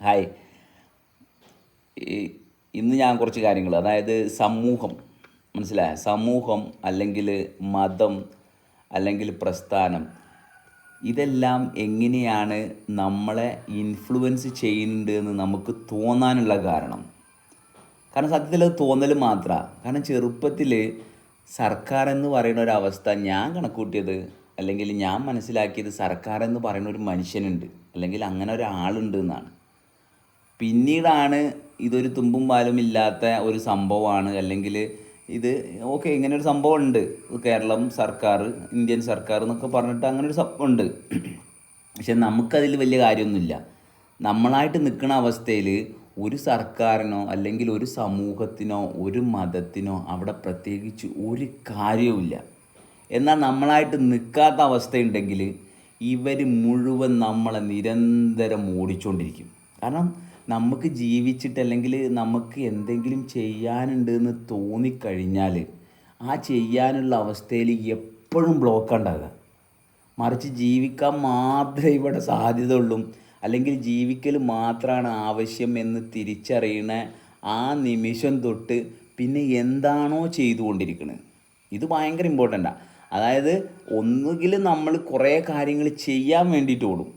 Hi. ഇന്ന് ഞാൻ കുറച്ച് കാര്യങ്ങൾ അതായത് സമൂഹം മനസ്സിലായ? സമൂഹം അല്ലെങ്കിൽ മതം അല്ലെങ്കിൽ പ്രസ്ഥാനം ഇതെല്ലാം എങ്ങനെയാണ് നമ്മളെ ഇൻഫ്ലുവൻസ് ചെയ്യുന്നുണ്ട് എന്ന് നമുക്ക് തോന്നാനുള്ള കാരണം. കാരണം സത്യത്തിൽ അത് തോന്നൽ മാത്രമാണ് കാരണം ചെറുപ്പത്തിൽ സർക്കാർ എന്ന് പറയുന്ന ഒരു അവസ്ഥ ഞാൻ കണക്കൂട്ടിയത് അല്ലെങ്കിൽ ഞാൻ മനസ്സിലാക്കിയത് സർക്കാർ എന്ന് പറയുന്ന ഒരു മനുഷ്യനുണ്ട് അല്ലെങ്കിൽ അങ്ങനെ ഒരാളുണ്ട് എന്നാണ്. പിന്നീടാണ് ഇതൊരു തുമ്പും പാലും ഇല്ലാത്ത ഒരു സംഭവമാണ്. അല്ലെങ്കിൽ ഇത് ഓക്കെ ഇങ്ങനെ ഒരു സംഭവം ഉണ്ട് കേരളം സർക്കാർ ഇന്ത്യൻ സർക്കാർ എന്നൊക്കെ പറഞ്ഞിട്ട് അങ്ങനെ ഒരു സംഭവം ഉണ്ട്. പക്ഷെ നമുക്കതിൽ വലിയ കാര്യമൊന്നുമില്ല. നമ്മളായിട്ട് നിൽക്കുന്ന അവസ്ഥയിൽ ഒരു സർക്കാരിനോ അല്ലെങ്കിൽ ഒരു സമൂഹത്തിനോ ഒരു മതത്തിനോ അവിടെ പ്രത്യേകിച്ച് ഒരു കാര്യവുമില്ല. എന്നാൽ നമ്മളായിട്ട് നിൽക്കാത്ത അവസ്ഥയുണ്ടെങ്കിൽ ഇവർ മുഴുവൻ നമ്മളെ നിരന്തരം ഓടിച്ചുകൊണ്ടിരിക്കും. കാരണം നമുക്ക് ജീവിച്ചിട്ട് അല്ലെങ്കിൽ നമുക്ക് എന്തെങ്കിലും ചെയ്യാനുണ്ട് എന്ന് തോന്നിക്കഴിഞ്ഞാൽ ആ ചെയ്യാനുള്ള അവസ്ഥയിൽ എപ്പോഴും ബ്ലോക്ക് ഉണ്ടാകുക മറിച്ച് ജീവിക്കാൻ മാത്രമേ ഇവിടെ സാധ്യത ഉള്ളൂ അല്ലെങ്കിൽ ജീവിക്കൽ മാത്രമാണ് ആവശ്യം എന്ന് തിരിച്ചറിയണ ആ നിമിഷം തൊട്ട് പിന്നെ എന്താണോ ചെയ്തുകൊണ്ടിരിക്കുന്നത് ഇത് ഭയങ്കര ഇമ്പോർട്ടന്റാണ് അതായത് ഒന്നുകിൽ നമ്മൾ കുറേ കാര്യങ്ങൾ ചെയ്യാൻ വേണ്ടിയിട്ട് ഓടും.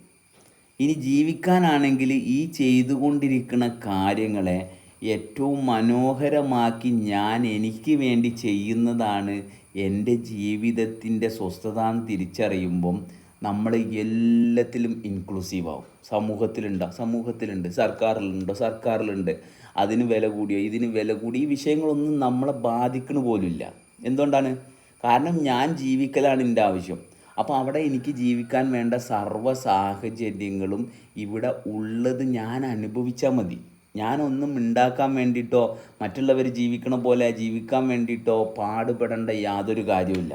ഇനി ജീവിക്കാനാണെങ്കിൽ ഈ ചെയ്തുകൊണ്ടിരിക്കുന്ന കാര്യങ്ങളെ ഏറ്റവും മനോഹരമാക്കി ഞാൻ എനിക്ക് വേണ്ടി ചെയ്യുന്നതാണ് എന്റെ ജീവിതത്തിന്റെ സ്വസ്ഥത എന്ന് തിരിച്ചറിയുമ്പം നമ്മൾ എല്ലാത്തിലും ഇൻക്ലൂസീവ് ആവും. സമൂഹത്തിലുണ്ടോ സമൂഹത്തിലുണ്ട് സർക്കാരിലുണ്ടോ സർക്കാരിലുണ്ട്. അതിന് വില കൂടിയോ ഇതിന് വില കൂടി ഈ വിഷയങ്ങളൊന്നും നമ്മളെ ബാധിക്കണ പോലുമില്ല. എന്തുകൊണ്ടാണ്? കാരണം ഞാൻ ജീവിക്കലാണ് എന്റെ ആവശ്യം. അപ്പോൾ അവിടെ എനിക്ക് ജീവിക്കാൻ വേണ്ട സർവ സാഹചര്യങ്ങളും ഇവിടെ ഉള്ളത് ഞാൻ അനുഭവിച്ചാൽ മതി. ഞാനൊന്നും ഉണ്ടാക്കാൻ വേണ്ടിയിട്ടോ മറ്റുള്ളവർ ജീവിക്കണ പോലെ ജീവിക്കാൻ വേണ്ടിയിട്ടോ പാടുപെടേണ്ട യാതൊരു കാര്യവുമില്ല.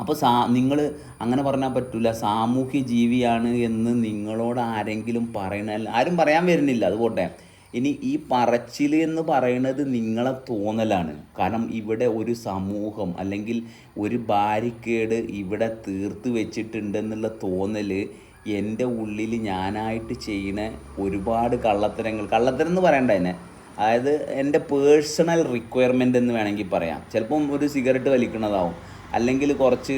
അപ്പോൾ സാ നിങ്ങൾ അങ്ങനെ പറഞ്ഞാൽ പറ്റില്ല സാമൂഹ്യ ജീവിയാണ് എന്ന് നിങ്ങളോട് ആരെങ്കിലും പറയണ ആരും പറയാൻ വരുന്നില്ല. അത് പോട്ടെ. ഇനി ഈ പറച്ചിൽ എന്ന് പറയുന്നത് നിങ്ങളെ തോന്നലാണ്. കാരണം ഇവിടെ ഒരു സമൂഹം അല്ലെങ്കിൽ ഒരു ബാരിക്കേഡ് ഇവിടെ തീർത്ത് വെച്ചിട്ടുണ്ടെന്നുള്ള തോന്നൽ എന്റെ ഉള്ളിൽ ഞാനായിട്ട് ചെയ്യുന്ന ഒരുപാട് കള്ളത്തരങ്ങൾ. കള്ളത്തരം എന്ന് പറയണ്ട തന്നെ അതായത് എന്റെ പേഴ്സണൽ റിക്വയർമെന്റ് എന്ന് വേണമെങ്കിൽ പറയാം. ചിലപ്പം ഒരു സിഗരറ്റ് വലിക്കുന്നതാവും അല്ലെങ്കിൽ കുറച്ച്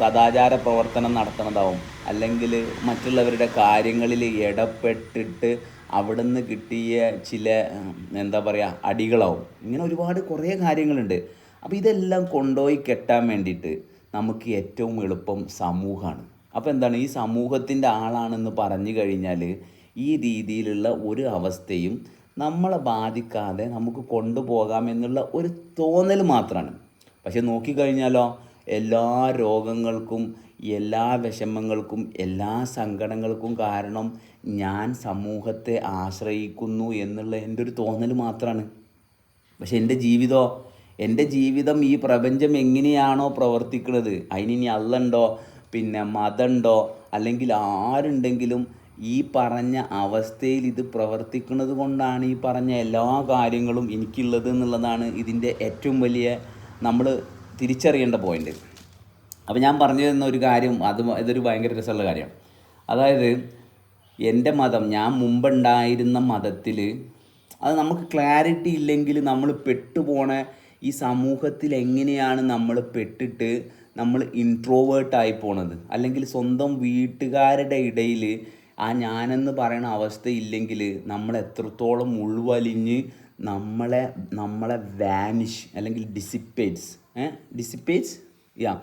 സദാചാര പ്രവർത്തനം നടത്തുന്നതാവും അല്ലെങ്കിൽ മറ്റുള്ളവരുടെ കാര്യങ്ങളിൽ ഇടപെട്ടിട്ട് അവിടെ നിന്ന് കിട്ടിയ ചില എന്താ പറയുക അടികളാവും. ഇങ്ങനെ ഒരുപാട് കുറേ കാര്യങ്ങളുണ്ട്. അപ്പോൾ ഇതെല്ലാം കൊണ്ടുപോയി കെട്ടാൻ വേണ്ടിയിട്ട് നമുക്ക് ഏറ്റവും എളുപ്പം സമൂഹമാണ്. അപ്പോൾ എന്താണ് ഈ സമൂഹത്തിന്റെ ആളാണെന്ന് പറഞ്ഞു കഴിഞ്ഞാൽ ഈ രീതിയിലുള്ള ഒരു അവസ്ഥയും നമ്മളെ ബാധിക്കാതെ നമുക്ക് കൊണ്ടുപോകാമെന്നുള്ള ഒരു തോന്നൽ മാത്രമാണ്. പക്ഷെ നോക്കിക്കഴിഞ്ഞാലോ എല്ലാ രോഗങ്ങൾക്കും എല്ലാ വിഷമങ്ങൾക്കും എല്ലാ സങ്കടങ്ങൾക്കും കാരണം ഞാൻ സമൂഹത്തെ ആശ്രയിക്കുന്നു എന്നുള്ള എന്റെ ഒരു തോന്നൽ മാത്രമാണ് പക്ഷെ എന്റെ ജീവിതമോ എന്റെ ജീവിതം ഈ പ്രപഞ്ചം എങ്ങനെയാണോ പ്രവർത്തിക്കുന്നത് അതിനി അള്ളുണ്ടോ പിന്നെ മതമുണ്ടോ അല്ലെങ്കിൽ ആരുണ്ടെങ്കിലും ഈ പറഞ്ഞ അവസ്ഥയിൽ ഇത് പ്രവർത്തിക്കുന്നത് കൊണ്ടാണ് ഈ പറഞ്ഞ എല്ലാ കാര്യങ്ങളും എനിക്കുള്ളത് എന്നുള്ളതാണ് ഇതിന്റെ ഏറ്റവും വലിയ നമ്മൾ തിരിച്ചറിയേണ്ട പോയിന്റ്. അപ്പോൾ ഞാൻ പറഞ്ഞു തരുന്ന ഒരു കാര്യം അത് ഇതൊരു ഭയങ്കര രസമുള്ള കാര്യമാണ് അതായത് എന്റെ മതം ഞാൻ മുമ്പുണ്ടായിരുന്ന മതത്തിൽ അത് നമുക്ക് ക്ലാരിറ്റി ഇല്ലെങ്കിൽ നമ്മൾ പെട്ടുപോണ ഈ സമൂഹത്തിൽ എങ്ങനെയാണ് നമ്മൾ പെട്ടിട്ട് നമ്മൾ ഇൻട്രോവേർട്ടായി പോണത്? അല്ലെങ്കിൽ സ്വന്തം വീട്ടുകാരുടെ ഇടയിൽ ആ ഞാനെന്ന് പറയുന്ന അവസ്ഥ ഇല്ലെങ്കിൽ നമ്മൾ എത്രത്തോളം ഉൾവലിഞ്ഞ് നമ്മളെ നമ്മളെ വാനിഷ് അല്ലെങ്കിൽ ഡിസിപ്പേറ്റ്സ് ഏ? ഡിസിപ്പേറ്റ്സ് യാ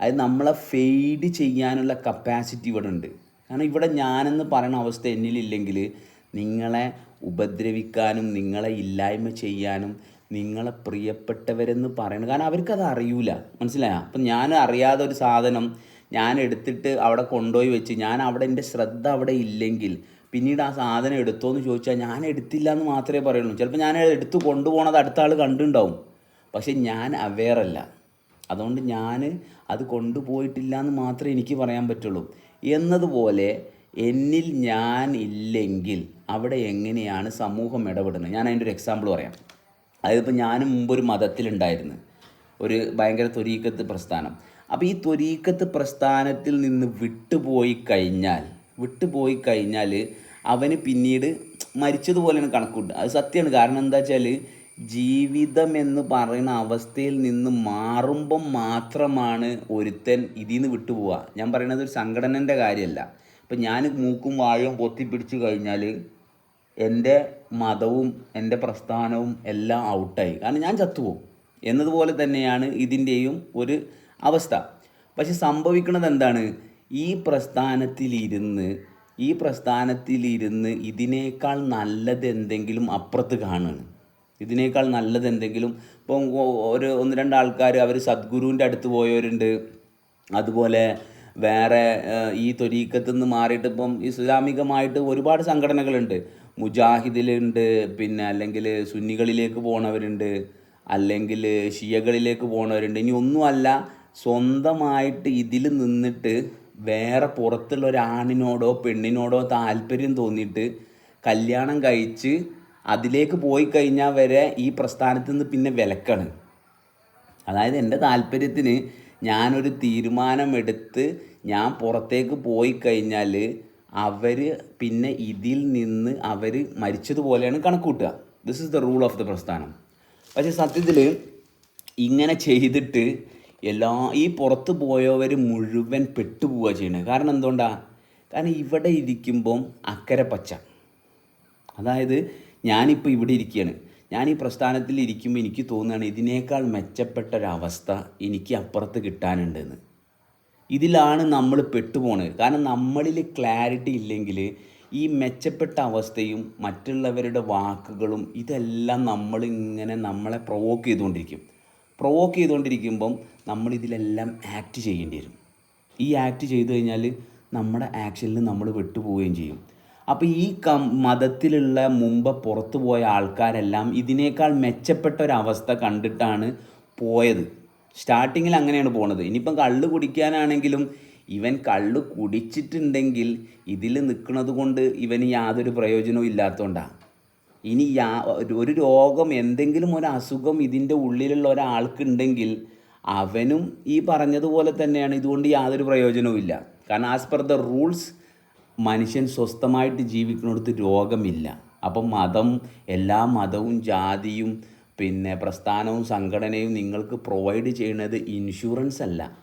അത് നമ്മളെ ഫെയ്ഡ് ചെയ്യാനുള്ള കപ്പാസിറ്റി ഇവിടെ ഉണ്ട്. കാരണം ഇവിടെ ഞാനെന്ന് പറയുന്ന അവസ്ഥ എന്നിലില്ലെങ്കിൽ നിങ്ങളെ ഉപദ്രവിക്കാനും നിങ്ങളെ ഇല്ലായ്മ ചെയ്യാനും നിങ്ങളെ പ്രിയപ്പെട്ടവരെന്ന് പറയണം കാരണം അവർക്കത് അറിയൂല. മനസ്സിലായോ? അപ്പം ഞാൻ അറിയാതെ ഒരു സാധനം ഞാൻ എടുത്തിട്ട് അവിടെ കൊണ്ടുപോയി വെച്ച് ഞാൻ അവിടെ എന്റെ ശ്രദ്ധ അവിടെ ഇല്ലെങ്കിൽ പിന്നീട് ആ സാധനം എടുത്തോ എന്ന് ചോദിച്ചാൽ ഞാൻ എടുത്തില്ല എന്ന് മാത്രമേ പറയുള്ളൂ. ചിലപ്പോൾ ഞാൻ എടുത്ത് കൊണ്ടുപോകണത് അടുത്ത ആൾ കണ്ടുണ്ടാവും പക്ഷെ ഞാൻ അവെയറല്ല അതുകൊണ്ട് ഞാൻ അത് കൊണ്ടുപോയിട്ടില്ല എന്ന് മാത്രമേ എനിക്ക് പറയാൻ പറ്റുള്ളൂ. എന്നതുപോലെ എന്നിൽ ഞാൻ ഇല്ലെങ്കിൽ അവിടെ എങ്ങനെയാണ് സമൂഹം ഇടപെടുന്നത്? ഞാൻ അതിന്റെ ഒരു എക്സാമ്പിൾ പറയാം. അതായത് ഇപ്പോൾ ഞാൻ മുമ്പൊരു മതത്തിലുണ്ടായിരുന്നു. ഒരു ഭയങ്കര ത്വരീക്കത്ത് പ്രസ്ഥാനം. അപ്പോൾ ഈ ത്വരീക്കത്ത് പ്രസ്ഥാനത്തിൽ നിന്ന് വിട്ടുപോയി കഴിഞ്ഞാൽ വിട്ടുപോയി കഴിഞ്ഞാൽ അവന് പിന്നീട് മരിച്ചതുപോലെയാണ് കണക്കുണ്ട് അത് സത്യമാണ്. കാരണം എന്താ വെച്ചാൽ ജീവിതം എന്ന് പറയുന്ന അവസ്ഥയിൽ നിന്ന് മാറുമ്പം മാത്രമാണ് ഒരുത്തൻ ഇതിൽ നിന്ന് വിട്ടുപോവുക. ഞാൻ പറയുന്നത് ഒരു സംഘടനന്റെ കാര്യമല്ല. ഇപ്പം ഞാൻ മൂക്കും വാഴയും പൊത്തിപ്പിടിച്ച് കഴിഞ്ഞാൽ എന്റെ മതവും എന്റെ പ്രസ്ഥാനവും എല്ലാം ഔട്ടായി. കാരണം ഞാൻ ചത്തുപോകും. എന്നതുപോലെ തന്നെയാണ് ഇതിന്റെയും ഒരു അവസ്ഥ. പക്ഷെ സംഭവിക്കുന്നത് എന്താണ്? ഈ പ്രസ്ഥാനത്തിലിരുന്ന് ഈ പ്രസ്ഥാനത്തിലിരുന്ന് ഇതിനേക്കാൾ നല്ലത് എന്തെങ്കിലും അപ്പുറത്ത് കാണുകയാണ്. ഇതിനേക്കാൾ നല്ലത് എന്തെങ്കിലും ഇപ്പം ഒരു ഒന്ന് രണ്ട് ആൾക്കാർ അവർ സദ്ഗുരുവിന്റെ അടുത്ത് പോയവരുണ്ട്. അതുപോലെ വേറെ ഈ തൊരീക്കത്ത് നിന്ന് മാറിയിട്ട് ഇപ്പം ഇസ്ലാമികമായിട്ട് ഒരുപാട് സംഘടനകളുണ്ട്. മുജാഹിദിലുണ്ട് പിന്നെ അല്ലെങ്കിൽ സുന്നികളിലേക്ക് പോണവരുണ്ട് അല്ലെങ്കിൽ ഷിയകളിലേക്ക് പോണവരുണ്ട്. ഇനി ഒന്നുമല്ല സ്വന്തമായിട്ട് ഇതിൽ നിന്നിട്ട് വേറെ പുറത്തുള്ള ഒരാണിനോടോ പെണ്ണിനോടോ താല്പര്യം തോന്നിയിട്ട് കല്യാണം കഴിച്ച് അതിലേക്ക് പോയി കഴിഞ്ഞാൽ വരെ ഈ പ്രസ്ഥാനത്ത് നിന്ന് പിന്നെ വിലക്കാണ്. അതായത് എന്റെ താല്പര്യത്തിന് ഞാനൊരു തീരുമാനമെടുത്ത് ഞാൻ പുറത്തേക്ക് പോയി കഴിഞ്ഞാൽ അവർ പിന്നെ ഇതിൽ നിന്ന് അവർ മരിച്ചതുപോലെയാണ് കണക്ക് കൂട്ടുക this is the rule of the പ്രസ്ഥാനം. പക്ഷേ സത്യത്തിൽ ഇങ്ങനെ ചെയ്തിട്ട് എല്ലാ ഈ പുറത്ത് പോയവർ മുഴുവൻ പെട്ടുപോവുക ചെയ്യണേ. കാരണം എന്തുകൊണ്ടാണ് കാരണം ഇവിടെ ഇരിക്കുമ്പം അക്കരെ പച്ച അതായത് ഞാനിപ്പോൾ ഇവിടെ ഇരിക്കുകയാണ് ഞാൻ ഈ പ്രസ്ഥാനത്തിൽ ഇരിക്കുമ്പോൾ എനിക്ക് തോന്നുകയാണ് ഇതിനേക്കാൾ മെച്ചപ്പെട്ട ഒരവസ്ഥ എനിക്ക് അപ്പുറത്ത് കിട്ടാനുണ്ടെന്ന്. ഇതിലാണ് നമ്മൾ പെട്ടുപോണത്. കാരണം നമ്മളിൽ ക്ലാരിറ്റി ഇല്ലെങ്കിൽ ഈ മെച്ചപ്പെട്ട അവസ്ഥയും മറ്റുള്ളവരുടെ വാക്കുകളും ഇതെല്ലാം നമ്മളിങ്ങനെ നമ്മളെ പ്രൊവോക്ക് ചെയ്തുകൊണ്ടിരിക്കും. പ്രൊവോക്ക് ചെയ്തുകൊണ്ടിരിക്കുമ്പം നമ്മളിതിലെല്ലാം ആക്ട് ചെയ്യേണ്ടി വരും. ഈ ആക്ട് ചെയ്തു കഴിഞ്ഞാൽ നമ്മുടെ ആക്ഷനിൽ നമ്മൾ വിട്ടുപോവുകയും ചെയ്യും. അപ്പോൾ ഈ കം മതത്തിലുള്ള മുമ്പ് പുറത്തു പോയ ആൾക്കാരെല്ലാം ഇതിനേക്കാൾ മെച്ചപ്പെട്ട ഒരവസ്ഥ കണ്ടിട്ടാണ് പോയത്. സ്റ്റാർട്ടിങ്ങിൽ അങ്ങനെയാണ് പോണത്. ഇനിയിപ്പം കള്ള് കുടിക്കാനാണെങ്കിലും ഇവൻ കള്ള് കുടിച്ചിട്ടുണ്ടെങ്കിൽ ഇതിൽ നിൽക്കുന്നത് കൊണ്ട് ഇവന് യാതൊരു പ്രയോജനവും ഇല്ലാത്തതുകൊണ്ടാണ് ഇനി യാ ഒരു രോഗം എന്തെങ്കിലും ഒരു അസുഖം ഇതിന്റെ ഉള്ളിലുള്ള ഒരാൾക്കുണ്ടെങ്കിൽ അവനും ഈ പറഞ്ഞതുപോലെ തന്നെയാണ്. ഇതുകൊണ്ട് യാതൊരു പ്രയോജനവും ഇല്ല. കാരണം ആസ് പെർ ദ റൂൾസ് മനുഷ്യൻ സ്വസ്ഥമായിട്ട് ജീവിക്കുന്നിടത്ത് രോഗമില്ല. അപ്പം മതം എല്ലാ മതവും ജാതിയും പിന്നെ പ്രസ്ഥാനവും സംഘടനയും നിങ്ങൾക്ക് പ്രൊവൈഡ് ചെയ്യുന്നത് ഇൻഷുറൻസ് അല്ല.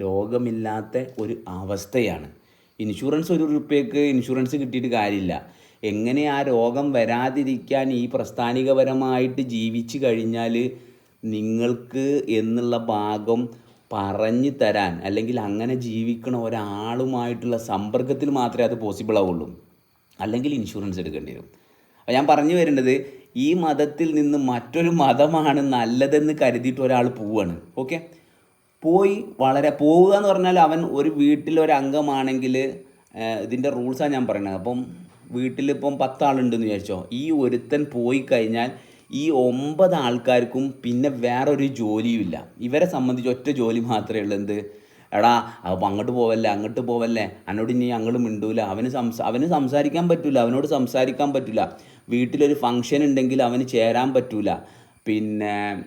രോഗമില്ലാത്ത ഒരു അവസ്ഥയാണ്. ഇൻഷുറൻസ് ഒരു റുപ്യക്ക് ഇൻഷുറൻസ് കിട്ടിയിട്ട് കാര്യമില്ല. എങ്ങനെ ആ രോഗം വരാതിരിക്കാൻ ഈ പ്രസ്ഥാനികപരമായിട്ട് ജീവിച്ചു കഴിഞ്ഞാൽ നിങ്ങൾക്ക് എന്നുള്ള ഭാഗം പറഞ്ഞു തരാൻ അല്ലെങ്കിൽ അങ്ങനെ ജീവിക്കണ ഒരാളുമായിട്ടുള്ള സമ്പർക്കത്തിൽ മാത്രമേ അത് പോസിബിൾ ആവുള്ളൂ. അല്ലെങ്കിൽ ഇൻഷുറൻസ് എടുക്കേണ്ടി വരും. അപ്പോൾ ഞാൻ പറഞ്ഞു വരുന്നത് ഈ മതത്തിൽ നിന്ന് മറ്റൊരു മതമാണ് നല്ലതെന്ന് കരുതിയിട്ട് ഒരാൾ പോവാണ്. ഓക്കെ പോയി വളരെ പോവുക എന്ന് പറഞ്ഞാൽ അവൻ ഒരു വീട്ടിലൊരു അംഗമാണെങ്കിൽ ഇതിന്റെ റൂൾസാണ് ഞാൻ പറയുന്നത് അപ്പം വീട്ടിലിപ്പം പത്താളുണ്ടെന്ന് വിചാരിച്ചോ? ഈ ഒരുത്തൻ പോയി കഴിഞ്ഞാൽ ഈ ഒമ്പത് ആൾക്കാർക്കും പിന്നെ വേറൊരു ജോലിയും ഇല്ല ഇവരെ സംബന്ധിച്ച് ഒറ്റ ജോലി മാത്രമേ ഉള്ളൂ. എന്ത്? എടാ അപ്പം അങ്ങോട്ട് പോവല്ലേ അങ്ങോട്ട് പോവല്ലേ? എന്നോട് ഇനി ഞങ്ങൾ മിണ്ടൂല. അവന് സംസാ അവന് സംസാരിക്കാൻ പറ്റില്ല അവനോട് സംസാരിക്കാൻ പറ്റില്ല വീട്ടിലൊരു ഫങ്ഷൻ ഉണ്ടെങ്കിൽ അവന് ചേരാൻ പറ്റൂല. പിന്നെ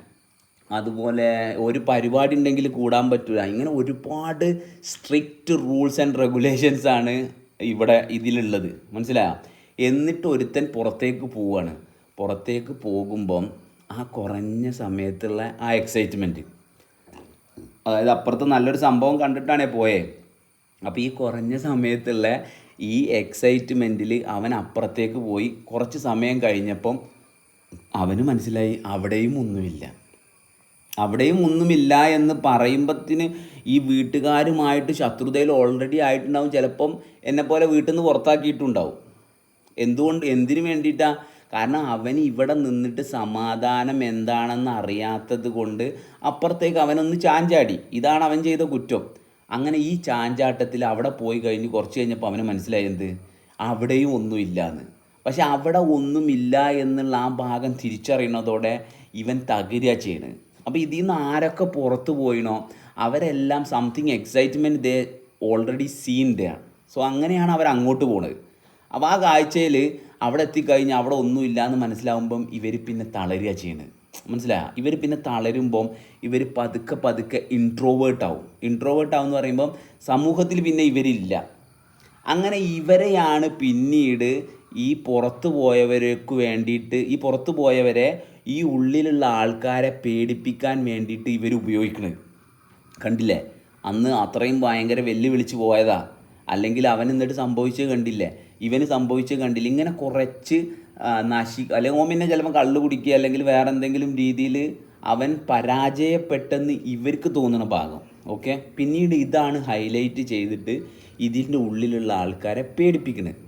അതുപോലെ ഒരു പരിപാടി ഉണ്ടെങ്കിൽ കൂടാൻ പറ്റില്ല ഇങ്ങനെ ഒരുപാട് സ്ട്രിക്റ്റ് റൂൾസ് ആൻഡ് റെഗുലേഷൻസ് ആണ് ഇവിടെ ഇതിലുള്ളത്. മനസ്സിലായോ? എന്നിട്ട് ഒരുത്തൻ പുറത്തേക്ക് പോവാണ്. പുറത്തേക്ക് പോകുമ്പം ആ കുറഞ്ഞ സമയത്തുള്ള ആ എക്സൈറ്റ്മെന്റ് അതായത് അപ്പുറത്ത് നല്ലൊരു സംഭവം കണ്ടിട്ടാണേ പോയേ. അപ്പോൾ ഈ കുറഞ്ഞ സമയത്തുള്ള ഈ എക്സൈറ്റ്മെന്റിൽ അവൻ അപ്പുറത്തേക്ക് പോയി കുറച്ച് സമയം കഴിഞ്ഞപ്പം അവന് മനസ്സിലായി അവിടെയും ഒന്നുമില്ല. അവിടെയും ഒന്നുമില്ല എന്ന് പറയുമ്പത്തിന് ഈ വീട്ടുകാരുമായിട്ട് ശത്രുതയിൽ ഓൾറെഡി ആയിട്ടുണ്ടാവും. ചിലപ്പം എന്നെപ്പോലെ വീട്ടിൽ നിന്ന് പുറത്താക്കിയിട്ടുണ്ടാവും. എന്തുകൊണ്ട്? എന്തിനു വേണ്ടിയിട്ടാ? കാരണം അവൻ ഇവിടെ നിന്നിട്ട് സമാധാനം എന്താണെന്ന് അറിയാത്തത് കൊണ്ട് അപ്പുറത്തേക്ക് അവനൊന്ന് ചാഞ്ചാടി. ഇതാണ് അവൻ ചെയ്ത കുറ്റം. അങ്ങനെ ഈ ചാഞ്ചാട്ടത്തിൽ അവിടെ പോയി കഴിഞ്ഞ് കുറച്ച് കഴിഞ്ഞപ്പോൾ അവന് മനസ്സിലായി അവിടെയും ഒന്നുമില്ല എന്ന് പക്ഷെ അവിടെ ഒന്നുമില്ല എന്നുള്ള ആ ഭാഗം തിരിച്ചറിയുന്നതോടെ ഇവൻ തകരുക ചെയ്യണ്. അപ്പോൾ ഇതിൽ നിന്ന് ആരൊക്കെ പുറത്ത് പോയിനോ അവരെല്ലാം something excitement they already seen they so അങ്ങനെയാണ് അവർ അങ്ങോട്ട് പോണത്. അപ്പോൾ ആ കാഴ്ചയിൽ അവിടെ എത്തിക്കഴിഞ്ഞാൽ അവിടെ ഒന്നുമില്ല എന്ന് മനസ്സിലാവുമ്പം ഇവർ പിന്നെ തളരുക ചെയ്യുന്നത് മനസ്സിലായ ഇവർ പിന്നെ തളരുമ്പം ഇവർ പതുക്കെ പതുക്കെ ഇൻട്രോവേർട്ട് ആവും. ഇൻട്രോവേർട്ട് ആവും എന്ന് പറയുമ്പം സമൂഹത്തിൽ പിന്നെ ഇവരില്ല. അങ്ങനെ ഇവരെയാണ് പിന്നീട് ഈ പുറത്തു പോയവർക്ക് വേണ്ടിയിട്ട് ഈ പുറത്തു പോയവരെ ഈ ഉള്ളിലുള്ള ആൾക്കാരെ പേടിപ്പിക്കാൻ വേണ്ടിയിട്ട് ഇവർ ഉപയോഗിക്കുന്നത് കണ്ടില്ലേ? അന്ന് അത്രയും ഭയങ്കര വെല്ലുവിളിച്ച് പോയതാ. അല്ലെങ്കിൽ അവൻ എന്നിട്ട് സംഭവിച്ചത് കണ്ടില്ലേ? ഇവന് സംഭവിച്ച് കണ്ടില്ല. ഇങ്ങനെ കുറച്ച് നശി അല്ലെങ്കിൽ ഓമിനെ ചിലപ്പോൾ കള്ള് കുടിക്കുക അല്ലെങ്കിൽ വേറെ എന്തെങ്കിലും രീതിയിൽ അവൻ പരാജയപ്പെട്ടെന്ന് ഇവർക്ക് തോന്നുന്ന ഭാഗം. ഓക്കെ? പിന്നീട് ഇതാണ് ഹൈലൈറ്റ് ചെയ്തിട്ട് ഇതിന്റെ ഉള്ളിലുള്ള ആൾക്കാരെ പേടിപ്പിക്കുന്നത്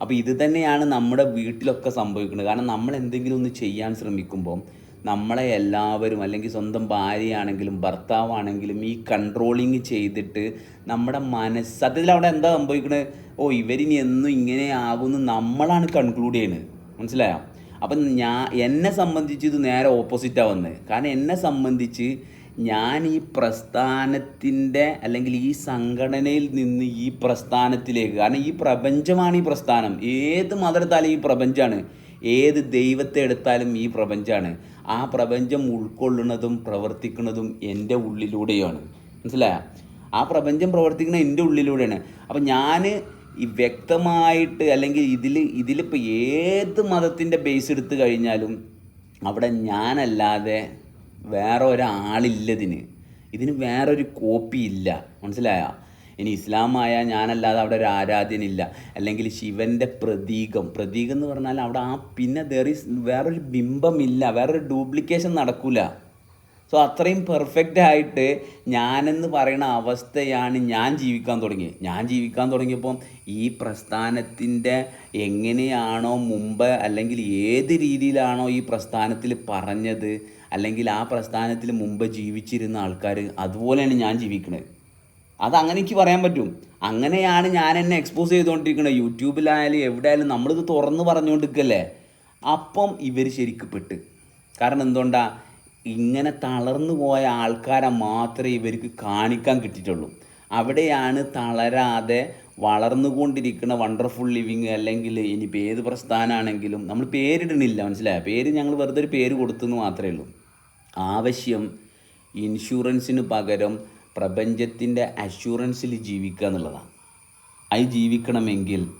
അപ്പോൾ ഇത് തന്നെയാണ് നമ്മുടെ വീട്ടിലൊക്കെ സംഭവിക്കുന്നത് കാരണം നമ്മൾ എന്തെങ്കിലും ഒന്ന് ചെയ്യാൻ ശ്രമിക്കുമ്പോൾ നമ്മളെ എല്ലാവരും അല്ലെങ്കിൽ സ്വന്തം ഭാര്യയാണെങ്കിലും ഭർത്താവാണെങ്കിലും ഈ കൺട്രോളിങ് ചെയ്തിട്ട് നമ്മുടെ മനസ്സ് സത്യത്തിൽ അവിടെ എന്താ സംഭവിക്കുന്നത് ഓ ഇവരിനി എന്നും ഇങ്ങനെ ആകുമെന്ന് നമ്മളാണ് കൺക്ലൂഡ് ചെയ്യുന്നത് മനസ്സിലായോ? അപ്പം ഞാൻ എന്നെ സംബന്ധിച്ച് ഇത് നേരെ ഓപ്പോസിറ്റാണ് വന്നത് കാരണം എന്നെ സംബന്ധിച്ച് ഞാൻ ഈ പ്രസ്ഥാനത്തിന്റെ അല്ലെങ്കിൽ ഈ സംഘടനയിൽ നിന്ന് ഈ പ്രസ്ഥാനത്തിലേക്ക് കാരണം ഈ പ്രപഞ്ചമാണ് ഈ പ്രസ്ഥാനം. ഏത് മതമെടുത്താലും ഈ പ്രപഞ്ചമാണ് ഏത് ദൈവത്തെ എടുത്താലും ഈ പ്രപഞ്ചമാണ് ആ പ്രപഞ്ചം ഉൾക്കൊള്ളുന്നതും പ്രവർത്തിക്കുന്നതും എന്റെ ഉള്ളിലൂടെയാണ്. മനസ്സിലായ? ആ പ്രപഞ്ചം പ്രവർത്തിക്കുന്നത് എന്റെ ഉള്ളിലൂടെയാണ്. അപ്പം ഞാൻ ഈ വ്യക്തമായിട്ട് അല്ലെങ്കിൽ ഇതിൽ ഇതിലിപ്പോൾ ഏത് മതത്തിന്റെ ബേസ് എടുത്തു കഴിഞ്ഞാലും അവിടെ ഞാനല്ലാതെ വേറെ ഒരാളില്ലതിന് ഇതിന്. വേറൊരു കോപ്പി ഇല്ല. മനസ്സിലായോ? ഇനി ഇസ്ലാമായ ഞാനല്ലാതെ അവിടെ ഒരു ആരാധ്യനില്ല. അല്ലെങ്കിൽ ശിവന്റെ പ്രതീകം. പ്രതീകം എന്ന് പറഞ്ഞാൽ അവിടെ ആ പിന്നെ ദർ ഈസ് വേറൊരു ബിംബമില്ല. വേറൊരു ഡ്യൂപ്ലിക്കേഷൻ നടക്കില്ല സോ അത്രയും പെർഫെക്റ്റ് ആയിട്ട് ഞാനെന്ന് പറയുന്ന അവസ്ഥയാണ് ഞാൻ ജീവിക്കാൻ തുടങ്ങിയത് ഞാൻ ജീവിക്കാൻ തുടങ്ങിയപ്പം ഈ പ്രസ്ഥാനത്തിന്റെ എങ്ങനെയാണോ മുമ്പ് അല്ലെങ്കിൽ ഏത് രീതിയിലാണോ ഈ പ്രസ്ഥാനത്തിൽ പറഞ്ഞത് അല്ലെങ്കിൽ ആ പ്രസ്ഥാനത്തിൽ മുമ്പ് ജീവിച്ചിരുന്ന ആൾക്കാർ അതുപോലെയാണ് ഞാൻ ജീവിക്കുന്നത് അതങ്ങനെ എനിക്ക് പറയാൻ പറ്റും. അങ്ങനെയാണ് ഞാൻ എന്നെ എക്സ്പോസ് ചെയ്തുകൊണ്ടിരിക്കുന്നത് യൂട്യൂബിലായാലും എവിടെയായാലും നമ്മളിത് തുറന്ന് പറഞ്ഞുകൊണ്ടിരിക്കല്ലേ അപ്പം ഇവർ ശരിക്ക് പെട്ട്. കാരണം എന്തുകൊണ്ടാ? ഇങ്ങനെ തളർന്നു പോയ ആൾക്കാരെ മാത്രമേ ഇവർക്ക് കാണിക്കാൻ കിട്ടിയിട്ടുള്ളൂ. അവിടെയാണ് തളരാതെ വളർന്നുകൊണ്ടിരിക്കുന്ന വണ്ടർഫുൾ ലിവിങ് അല്ലെങ്കിൽ ഇനിയിപ്പോൾ ഏത് പ്രസ്ഥാനമാണെങ്കിലും നമ്മൾ പേരിടണില്ല മനസ്സിലായോ? പേര് ഞങ്ങൾ വെറുതെ ഒരു പേര് കൊടുത്തെന്ന് മാത്രമേ ഉള്ളൂ. ആവശ്യം ഇൻഷുറൻസിന് പകരം പ്രപഞ്ചത്തിന്റെ അഷുറൻസിൽ ജീവിക്കുക എന്നുള്ളതാണ്. അത് ജീവിക്കണമെങ്കിൽ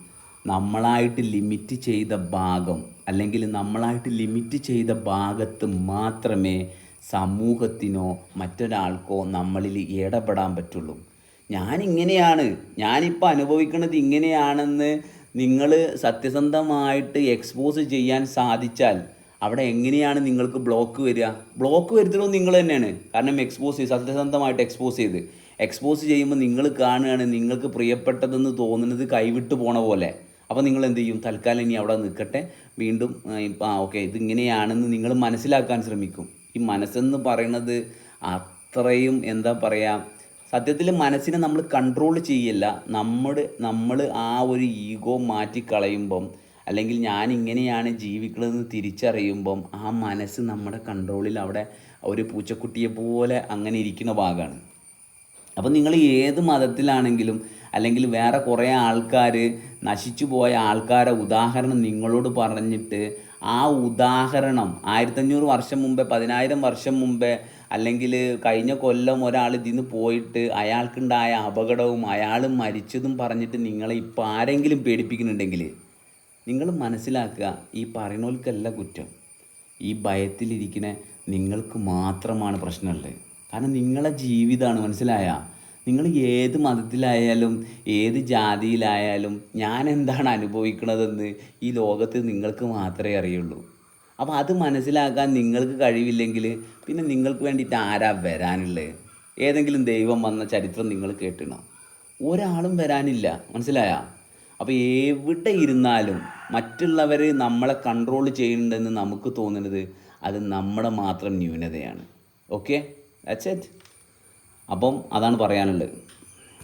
നമ്മളായിട്ട് ലിമിറ്റ് ചെയ്ത ഭാഗം അല്ലെങ്കിൽ നമ്മളായിട്ട് ലിമിറ്റ് ചെയ്ത ഭാഗത്ത് മാത്രമേ സമൂഹത്തിനോ മറ്റൊരാൾക്കോ നമ്മളിൽ ഇടപെടാൻ പറ്റുള്ളൂ. ഞാനിങ്ങനെയാണ്. ഞാനിപ്പോൾ അനുഭവിക്കുന്നത് ഇങ്ങനെയാണെന്ന് നിങ്ങൾ സത്യസന്ധമായിട്ട് എക്സ്പോസ് ചെയ്യാൻ സാധിച്ചാൽ അവിടെ എങ്ങനെയാണ് നിങ്ങൾക്ക് ബ്ലോക്ക് വരിക? ബ്ലോക്ക് വരുത്തലും നിങ്ങൾ തന്നെയാണ്. കാരണം എക്സ്പോസ് ചെയ്ത് സത്യസന്ധമായിട്ട് എക്സ്പോസ് ചെയ്ത്. എക്സ്പോസ് ചെയ്യുമ്പോൾ നിങ്ങൾ കാണുകയാണ് നിങ്ങൾക്ക് പ്രിയപ്പെട്ടതെന്ന് തോന്നുന്നത് കൈവിട്ട് പോണ പോലെ. അപ്പോൾ നിങ്ങൾ എന്ത് ചെയ്യും? തൽക്കാലം ഇനി അവിടെ നിൽക്കട്ടെ. വീണ്ടും ആ ഓക്കെ ഇതിങ്ങനെയാണെന്ന് നിങ്ങൾ മനസ്സിലാക്കാൻ ശ്രമിക്കും. ഈ മനസ്സെന്ന് പറയുന്നത് അത്രയും എന്താ പറയുക സത്യത്തിൽ മനസ്സിനെ നമ്മൾ കൺട്രോൾ ചെയ്യില്ല. നമ്മുടെ നമ്മൾ ആ ഒരു ഈഗോ മാറ്റിക്കളയുമ്പം അല്ലെങ്കിൽ ഞാൻ ഇങ്ങനെയാണ് ജീവിക്കണതെന്ന് തിരിച്ചറിയുമ്പം ആ മനസ്സ് നമ്മുടെ കൺട്രോളിൽ അവിടെ ഒരു പൂച്ചക്കുട്ടിയെ പോലെ അങ്ങനെ ഇരിക്കുന്ന ഭാഗമാണ്. അപ്പം നിങ്ങൾ ഏത് മതത്തിലാണെങ്കിലും അല്ലെങ്കിൽ വേറെ കുറേ ആൾക്കാർ നശിച്ചു പോയ ആൾക്കാരെ ഉദാഹരണം നിങ്ങളോട് പറഞ്ഞിട്ട് ആ ഉദാഹരണം ആയിരത്തഞ്ഞൂറ് വർഷം മുമ്പേ പതിനായിരം വർഷം മുമ്പേ അല്ലെങ്കിൽ കഴിഞ്ഞ കൊല്ലം ഒരാൾ ഇതിന്ന് പോയിട്ട് അയാൾക്കുണ്ടായ അപകടവും അയാൾ മരിച്ചതും പറഞ്ഞിട്ട് നിങ്ങളെ ഇപ്പോൾ ആരെങ്കിലും പേടിപ്പിക്കുന്നുണ്ടെങ്കിൽ നിങ്ങൾ മനസ്സിലാക്കുക ഈ പറയണോൽക്കല്ല കുറ്റം. ഈ ഭയത്തിലിരിക്കുന്ന നിങ്ങൾക്ക് മാത്രമാണ് പ്രശ്നമുള്ളത്. കാരണം നിങ്ങളെ ജീവിതമാണ് മനസ്സിലായ? നിങ്ങൾ ഏത് മതത്തിലായാലും ഏത് ജാതിയിലായാലും ഞാൻ എന്താണ് അനുഭവിക്കുന്നതെന്ന് ഈ ലോകത്ത് നിങ്ങൾക്ക് മാത്രമേ അറിയുള്ളൂ. അപ്പോൾ അത് മനസ്സിലാക്കാൻ നിങ്ങൾക്ക് കഴിവില്ലെങ്കിൽ പിന്നെ നിങ്ങൾക്ക് വേണ്ടിയിട്ട് ആരാ വരാനുള്ളത്? ഏതെങ്കിലും ദൈവം വന്ന ചരിത്രം നിങ്ങൾ കേട്ടിണോ ഒരാളും വരാനില്ല മനസ്സിലായ? അപ്പോൾ എവിടെ ഇരുന്നാലും മറ്റുള്ളവർ നമ്മളെ കൺട്രോൾ ചെയ്യുന്നുണ്ടെന്ന് നമുക്ക് തോന്നുന്നത് അത് നമ്മുടെ മാത്രം ന്യൂനതയാണ്. ഓക്കെ ദാറ്റ്സ് ഇറ്റ് അപ്പം അതാണ് പറയാനുള്ളത്.